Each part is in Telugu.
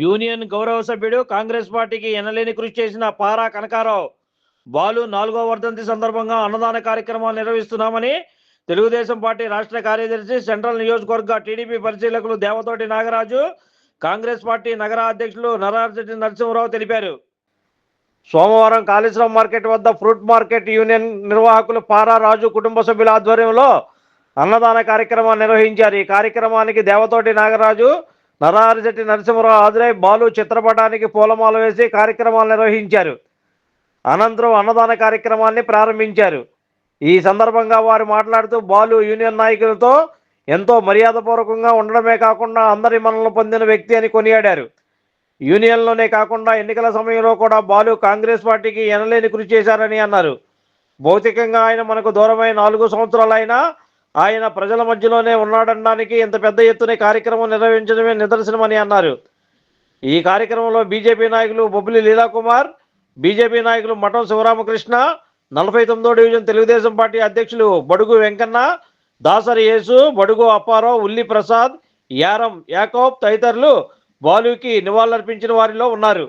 యూనియన్ గౌరవ సభ్యుడు కాంగ్రెస్ పార్టీకి ఎనలేని కృషి చేసిన పారా కనకారావు. బాలు నాలుగో వర్ధంతి సందర్భంగా అన్నదాన కార్యక్రమాలు నిర్వహిస్తున్నామని తెలుగుదేశం పార్టీ రాష్ట్ర కార్యదర్శి సెంట్రల్ నియోజకవర్గ టీడీపీ పరిశీలకులు దేవతోటి నాగరాజు కాంగ్రెస్ పార్టీ నగర అధ్యక్షులు నరారెడ్డి నరసింహరావు తెలిపారు. సోమవారం కాళేశ్వరం మార్కెట్ వద్ద ఫ్రూట్ మార్కెట్ యూనియన్ నిర్వాహకులు పారా రాజు కుటుంబ సభ్యుల ఆధ్వర్యంలో అన్నదాన కార్యక్రమాన్ని నిర్వహించారు. ఈ కార్యక్రమానికి దేవతోటి నాగరాజు నరారిశెట్టి నరసింహరావు హాజరై బాలు చిత్రపటానికి పూలమాల వేసి కార్యక్రమాలు నిర్వహించారు. అనంతరం అన్నదాన కార్యక్రమాన్ని ప్రారంభించారు. ఈ సందర్భంగా వారు మాట్లాడుతూ బాలు యూనియన్ నాయకులతో ఎంతో మర్యాదపూర్వకంగా ఉండడమే కాకుండా అందరి మనల్ని పొందిన వ్యక్తి అని కొనియాడారు. యూనియన్లోనే కాకుండా ఎన్నికల సమయంలో కూడా బాలు కాంగ్రెస్ పార్టీకి ఎనలేని కృషి చేశారని అన్నారు. భౌతికంగా ఆయన మనకు దూరమై నాలుగు సంవత్సరాలైనా ఆయన ప్రజల మధ్యలోనే ఉన్నాడనడానికి ఇంత పెద్ద ఎత్తున కార్యక్రమం నిర్వహించడమే నిదర్శనమని అన్నారు. ఈ కార్యక్రమంలో బీజేపీ నాయకులు బొబ్బిలి లీలాకుమార్ బీజేపీ నాయకులు మఠం శివరామకృష్ణ నలభై తొమ్మిదో డివిజన్ తెలుగుదేశం పార్టీ అధ్యక్షులు బడుగు వెంకన్న దాసరి యేసు బడుగు అప్పారావు ఉల్లి ప్రసాద్ యారం యాకోబ్ తదితరులు బాలుకి నివాళులర్పించిన వారిలో ఉన్నారు.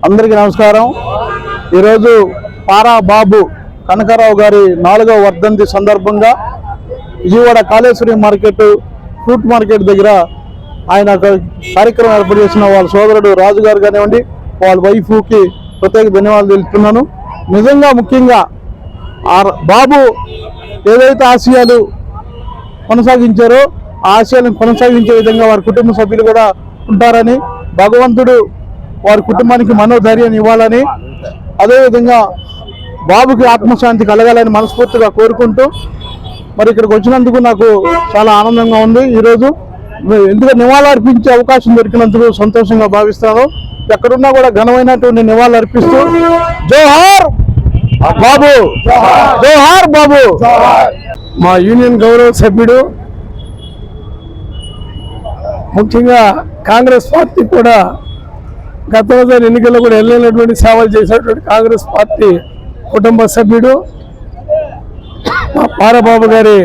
అందరికీ నమస్కారం. ఈరోజు పారా బాబు కనకారావు గారి నాలుగవ వర్ధంతి సందర్భంగా Vijayawada Kaleshwari market fruit market దగ్గర ఆయన కార్యక్రమం ఏర్పాటు చేసిన వాళ్ళ సోదరుడు రాజు గారు కానివ్వండి వాళ్ళ వైఫ్కి ప్రత్యేక ధన్యవాదాలు తెలుపుతున్నాను. నిజంగా ముఖ్యంగా ఆ బాబు ఏదైతే ఆశయాలు కొనసాగించారో ఆ ఆశయాలను కొనసాగించే విధంగా వారి కుటుంబ సభ్యులు కూడా ఉంటారని భగవంతుడు వారి కుటుంబానికి మనోధైర్యాన్ని ఇవ్వాలని అదేవిధంగా బాబుకి ఆత్మశాంతి కలగాలని మనస్ఫూర్తిగా కోరుకుంటూ మరి ఇక్కడికి వచ్చినందుకు నాకు చాలా ఆనందంగా ఉంది. ఈరోజు ఎందుకంటే నివాళులర్పించే అవకాశం దొరికినందుకు సంతోషంగా భావిస్తాను. ఎక్కడున్నా కూడా ఘనమైనటువంటి నివాళులు అర్పిస్తూ జోహార్ బాబు జోహార్ బాబు. మా యూనియన్ గౌరవ సభ్యుడు ముఖ్యంగా కాంగ్రెస్ పార్టీ కూడా గతంలో ఎన్నికల్లో కూడా వెళ్ళినటువంటి సేవలు చేసినటువంటి కాంగ్రెస్ పార్టీ కుటుంబ సభ్యుడు మా పారబాబు గారి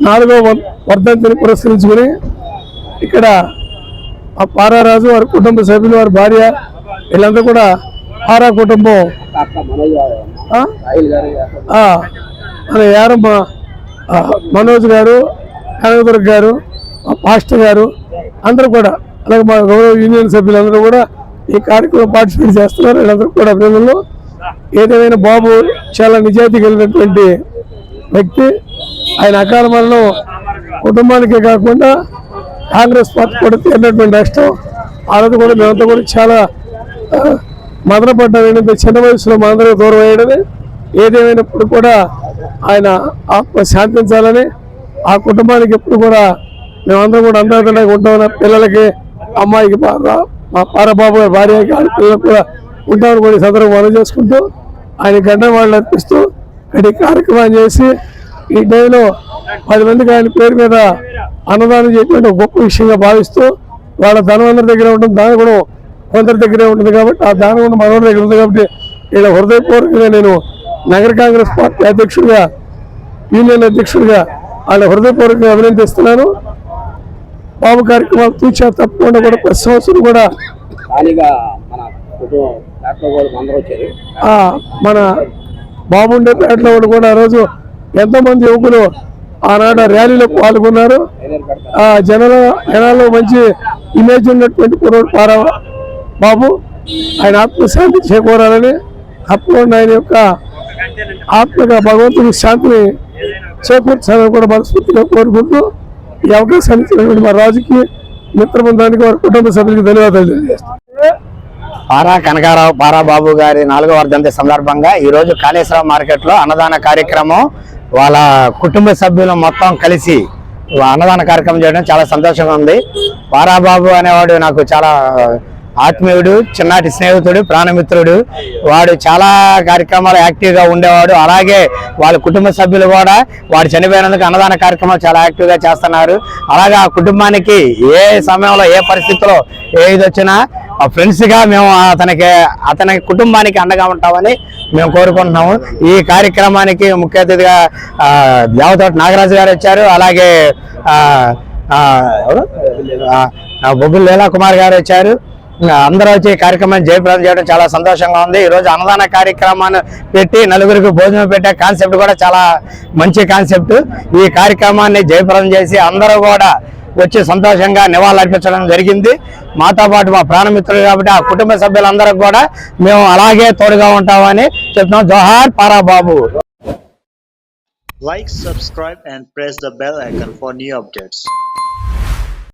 నాలుగో వ- వర్ధంతిని పురస్కరించుకుని ఇక్కడ ఆ పారారాజు వారి కుటుంబ సభ్యులు వారి భార్య వీళ్ళంతా కూడా పారా కుటుంబం. మన యారమ్మ మనోజ్ గారు కనకదుర్గ గారు మా పాస్టర్ గారు అందరూ కూడా అలాగే మా గౌరవ యూనియన్ సభ్యులందరూ కూడా ఈ కార్యక్రమం పార్టిసిపేట్ చేస్తున్నారు. వీళ్ళందరూ కూడా అభినందనలు. ఏదేమైనా బాబు చాలా నిజాయితీ కలిగినటువంటి వ్యక్తి. ఆయన అకాల మరణం కుటుంబానికే కాకుండా కాంగ్రెస్ పార్టీ కూడా తీరినటువంటి నష్టం. ఆ కూడా మేమంతా కూడా చాలా మదనపడ్డం. ఏంటంటే చిన్న వయసులో మనందరూ దూరం అయ్యడమే ఏదేమైనప్పుడు కూడా ఆయన ఆత్మ శాంతించాలని ఆ కుటుంబానికి ఎప్పుడు కూడా మేమందరం కూడా అందరికీ ఉంటామని పిల్లలకి అమ్మాయికి మా పారబాబు గారి భార్య గారి పిల్లలు కూడా ఉంటామని కూడా సందర్భం మనం చేసుకుంటూ ఆయన గంట వాళ్ళు అర్పిస్తూ ఇక్కడ కార్యక్రమాన్ని చేసి ఈ డేలో పది మందికి ఆయన పేరు మీద అన్నదానం చేయటువంటి గొప్ప విషయంగా భావిస్తూ వాళ్ళ ధనవంతుల దగ్గర ఉంటుంది దాని కూడా కొందరి దగ్గరే ఉంటుంది కాబట్టి ఆ దానం కూడా మనోడి దగ్గర ఉంది కాబట్టి ఇలా హృదయపూర్వకంగా నేను నగర కాంగ్రెస్ పార్టీ అధ్యక్షుడిగా యూనియన్ అధ్యక్షుడిగా వాళ్ళ హృదయపూర్వకంగా అభినందిస్తున్నాను. బాబు కార్యక్రమాలు తూచా తప్పకుండా కూడా ప్రతి సంవత్సరం కూడా మన బాబుండే పేటలో కూడా ఆ రోజు ఎంతోమంది యువకులు ఆనాడు ర్యాలీలో పాల్గొన్నారు. ఆ జనాల జనాల్లో మంచి ఇమేజ్ ఉన్నటువంటి కుర్రోడు పారా బాబు. ఆయన ఆత్మశాంతి చేకూరాలని తప్పకుండా ఆయన యొక్క ఆత్మగా భగవంతుడి శాంతిని చేకూర్చాలని కూడా మనస్ఫూర్తిగా కోరుకుంటూ ఈ అవకాశాన్ని ఇచ్చినటువంటి మా రాజుకి మిత్ర బృందానికి వారి కుటుంబ సభ్యులకు ధన్యవాదాలు తెలియజేస్తాను పారా కనకారావు పారాబాబు గారి నాలుగో వర్ధంతి సందర్భంగా ఈ రోజు కాళేశ్వరం మార్కెట్లో అన్నదాన కార్యక్రమం వాళ్ళ కుటుంబ సభ్యులు మొత్తం కలిసి అన్నదాన కార్యక్రమం చేయడం చాలా సంతోషంగా ఉంది. పారా బాబు అనేవాడు నాకు చాలా ఆత్మీయుడు చిన్నటి స్నేహితుడు ప్రాణమిత్రుడు. వాడు చాలా కార్యక్రమాలు యాక్టివ్గా ఉండేవాడు. అలాగే వాళ్ళ కుటుంబ సభ్యులు కూడా వాడు చనిపోయినందుకు అన్నదాన కార్యక్రమాలు చాలా యాక్టివ్గా చేస్తున్నారు. అలాగే ఆ కుటుంబానికి ఏ సమయంలో ఏ పరిస్థితిలో ఏది వచ్చినా ఆ మేము అతనికి అతని కుటుంబానికి అండగా ఉంటామని మేము కోరుకుంటున్నాము. ఈ కార్యక్రమానికి ముఖ్య అతిథిగా దేవతోటి నాగరాజు గారు వచ్చారు. అలాగే ఆ, ఎవరు? బొబ్బులు లీలా కుమార్ గారు వచ్చారు. అందరూ వచ్చి కార్యక్రమాన్ని జయప్రదం చేయడం చాలా సంతోషంగా ఉంది. ఈ రోజు అన్నదాన కార్యక్రమాన్ని పెట్టి నలుగురికి భోజనం పెట్టే కాన్సెప్ట్ కూడా చాలా మంచి కాన్సెప్ట్ ఈ కార్యక్రమాన్ని జయప్రదం చేసి అందరూ కూడా వచ్చి సంతోషంగా నివాళులర్పించడం జరిగింది. మాతో పాటు మా ప్రాణమిత్రులు కాబట్టి ఆ కుటుంబ సభ్యులందరూ కూడా మేము అలాగే తోడుగా ఉంటామని చెప్తున్నాం. జోహార్ Parababu. Like subscribe and press the bell icon for new.